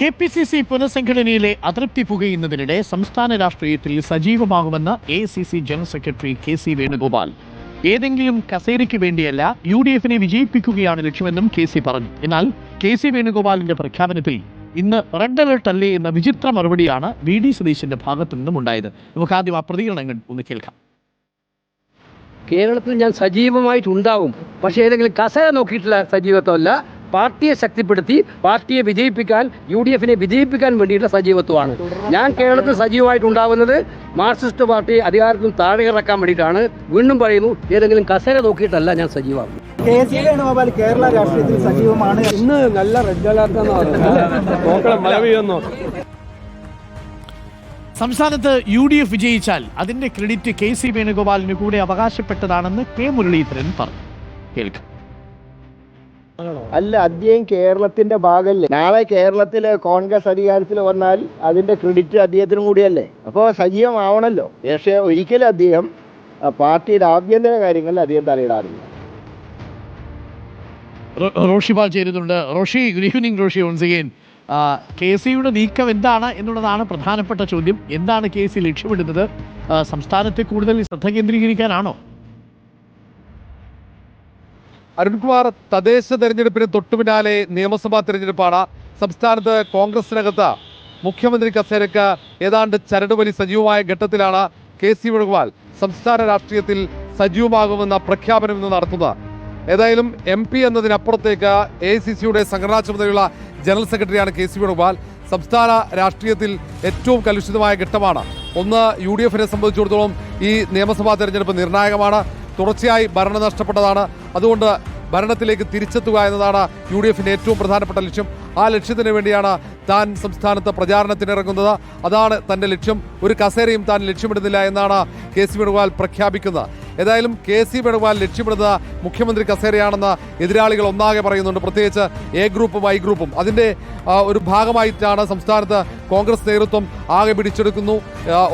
K P C C പുനഃസംഘടനയിലെ അതൃപ്തി പുകയുന്നതിനിടെ സംസ്ഥാന രാഷ്ട്രീയത്തിൽ സജീവമാകുമെന്ന് A C C general secretary K C Venugopal. ഏതെങ്കിലും കസേരയ്ക്ക് വേണ്ടിയല്ല യു ഡി എഫിനെ വിജയിപ്പിക്കുകയാണ് ലക്ഷ്യമെന്നും കെ സി പറഞ്ഞു. എന്നാൽ കെ സി വേണുഗോപാലിന്റെ പ്രഖ്യാപനത്തിൽ ഇന്ന് റെഡ് അലർട്ട് അല്ലേ എന്ന വിചിത്ര മറുപടിയാണ് വി ഡി സതീശന്റെ ഭാഗത്തു നിന്നും ഉണ്ടായത്. നമുക്ക് ആദ്യം ആ പ്രതികരണങ്ങൾ ഒന്ന് കേൾക്കാം. കേരളത്തിൽ ഞാൻ സജീവമായിട്ടുണ്ടാവും. പക്ഷേ ഏതെങ്കിലും കസേര നോക്കിയിട്ടുള്ള സജീവത്വമല്ല. പാർട്ടിയെ ശക്തിപ്പെടുത്തി പാർട്ടിയെ വിജയിപ്പിക്കാൻ യു ഡി എഫിനെ വിജയിപ്പിക്കാൻ വേണ്ടിയിട്ടുള്ള സജീവത്വമാണ്. ഞാൻ കേരളത്തിൽ സജീവമായിട്ടുണ്ടാവുന്നത് മാർക്സിസ്റ്റ് പാർട്ടി അധികാരത്തിൽ താഴെ ഇറക്കാൻ വേണ്ടിയിട്ടാണ്. വീണ്ടും പറയുന്നു ഏതെങ്കിലും കസേര നോക്കിയിട്ടല്ല ഞാൻ സജീവമാകും കേരള രാഷ്ട്രീയത്തിൽ സജീവമാണ്? ഇന്ന് നല്ല റെഡ് അലർട്ട് സംസ്ഥാനത്ത് യു ഡി എഫ് വിജയിച്ചാൽ അതിന്റെ ക്രെഡിറ്റ് കെ സി വേണുഗോപാലിന് കൂടെ അവകാശപ്പെട്ടതാണെന്ന് കെ മുരളീധരൻ പറഞ്ഞു. കേൾക്കാം. അല്ല അദ്ദേഹം കേരളത്തിന്റെ ഭാഗമല്ലേ നാളെ കേരളത്തിലെ കോൺഗ്രസ് അധികാരത്തിൽ വന്നാൽ അതിന്റെ ക്രെഡിറ്റ് അദ്ദേഹത്തിനും കൂടിയല്ലേ? അപ്പോൾ സജീവമാവണല്ലോ. പക്ഷേ ഒരിക്കലും അദ്ദേഹം പാർട്ടിയുടെ ആഭ്യന്തര കാര്യങ്ങളിൽ അദ്ദേഹം തലയിടാറില്ല. റോഷി പാൽ ചേരുന്നുണ്ട്. Roshi good evening Roshi once again K സിയുടെ നീക്കം എന്താണ് എന്നുള്ളതാണ് പ്രധാനപ്പെട്ട ചോദ്യം. എന്താണ് കെ സി ലക്ഷ്യമിടുന്നത്? സംസ്ഥാനത്തെ കൂടുതൽ ശ്രദ്ധ കേന്ദ്രീകരിക്കാനാണോ? അരുൺകുമാർ തദ്ദേശ തെരഞ്ഞെടുപ്പിന് തൊട്ടുപിന്നാലെ നിയമസഭാ തെരഞ്ഞെടുപ്പാണ്. സംസ്ഥാനത്ത് കോൺഗ്രസിനകത്ത് മുഖ്യമന്ത്രി കസേരക്ക് ഏതാണ്ട് ചരടുവലി സജീവമായ ഘട്ടത്തിലാണ് കെ സി വേണുഗോപാൽ സംസ്ഥാന രാഷ്ട്രീയത്തിൽ സജീവമാകുമെന്ന പ്രഖ്യാപനം ഇന്ന് നടത്തുന്നത്. ഏതായാലും എം പി എന്നതിനപ്പുറത്തേക്ക് എ സി സിയുടെ സംഘടനാ ചുമതലയുള്ള ജനറൽ സെക്രട്ടറിയാണ് കെ സി വേണുഗോപാൽ. സംസ്ഥാന രാഷ്ട്രീയത്തിൽ ഏറ്റവും കലുഷിതമായ ഘട്ടമാണ്. ഒന്ന് യു ഡി എഫിനെ സംബന്ധിച്ചിടത്തോളം ഈ നിയമസഭാ തെരഞ്ഞെടുപ്പ് നിർണായകമാണ്. തുടർച്ചയായി ഭരണം നഷ്ടപ്പെട്ടതാണ്. അതുകൊണ്ട് ഭരണത്തിലേക്ക് തിരിച്ചെത്തുക എന്നതാണ് യു ഡി എഫിന്റെ ഏറ്റവും പ്രധാനപ്പെട്ട ലക്ഷ്യം. ആ ലക്ഷ്യത്തിന് വേണ്ടിയാണ് താൻ സംസ്ഥാനത്ത് പ്രചാരണത്തിനിറങ്ങുന്നത്. അതാണ് തന്റെ ലക്ഷ്യം. ഒരു കസേരയും താൻ ലക്ഷ്യമിടുന്നില്ല എന്നാണ് കെ സി വേണുഗോപാൽ പ്രഖ്യാപിക്കുന്നത്. ഏതായാലും കെ സി വേണുഗോപാൽ ലക്ഷ്യമിടുന്നത് മുഖ്യമന്ത്രി കസേരയാണെന്ന് എതിരാളികൾ ഒന്നാകെ പറയുന്നുണ്ട്. പ്രത്യേകിച്ച് എ ഗ്രൂപ്പും ഐ ഗ്രൂപ്പും. അതിന്റെ ഒരു ഭാഗമായിട്ടാണ് സംസ്ഥാനത്ത് കോൺഗ്രസ് നേതൃത്വം ആകെ പിടിച്ചെടുക്കുന്നു.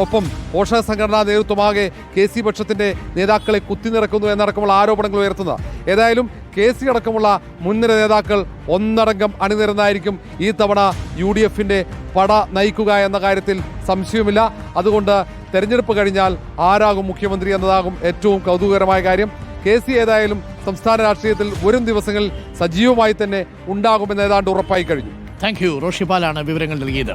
ഒപ്പം പോഷക സംഘടനാ നേതൃത്വമാകെ കെ സി പക്ഷത്തിന്റെ നേതാക്കളെ കുത്തിനിറക്കുന്നു എന്നടക്കമുള്ള ആരോപണങ്ങൾ ഉയർത്തുന്നത്. ഏതായാലും കെ സി അടക്കമുള്ള മുൻനിര നേതാക്കൾ ഒന്നടങ്കം അണിനിരന്നായിരിക്കും ഈ തവണ യു ഡി എഫിന്റെ പട നയിക്കുക എന്ന കാര്യത്തിൽ സംശയമില്ല അതുകൊണ്ട് തെരഞ്ഞെടുപ്പ് കഴിഞ്ഞാൽ ആരാകും മുഖ്യമന്ത്രി എന്നതാകും ഏറ്റവും കൗതുകകരമായ കാര്യം. കെ സി ഏതായാലും സംസ്ഥാന രാഷ്ട്രീയത്തിൽ വരും ദിവസങ്ങളിൽ സജീവമായി തന്നെ ഉണ്ടാകുമെന്ന് ഏതാണ്ട് ഉറപ്പായി കഴിഞ്ഞു. Thank you. റോഷിപാലാണ് വിവരങ്ങൾ നൽകിയത്.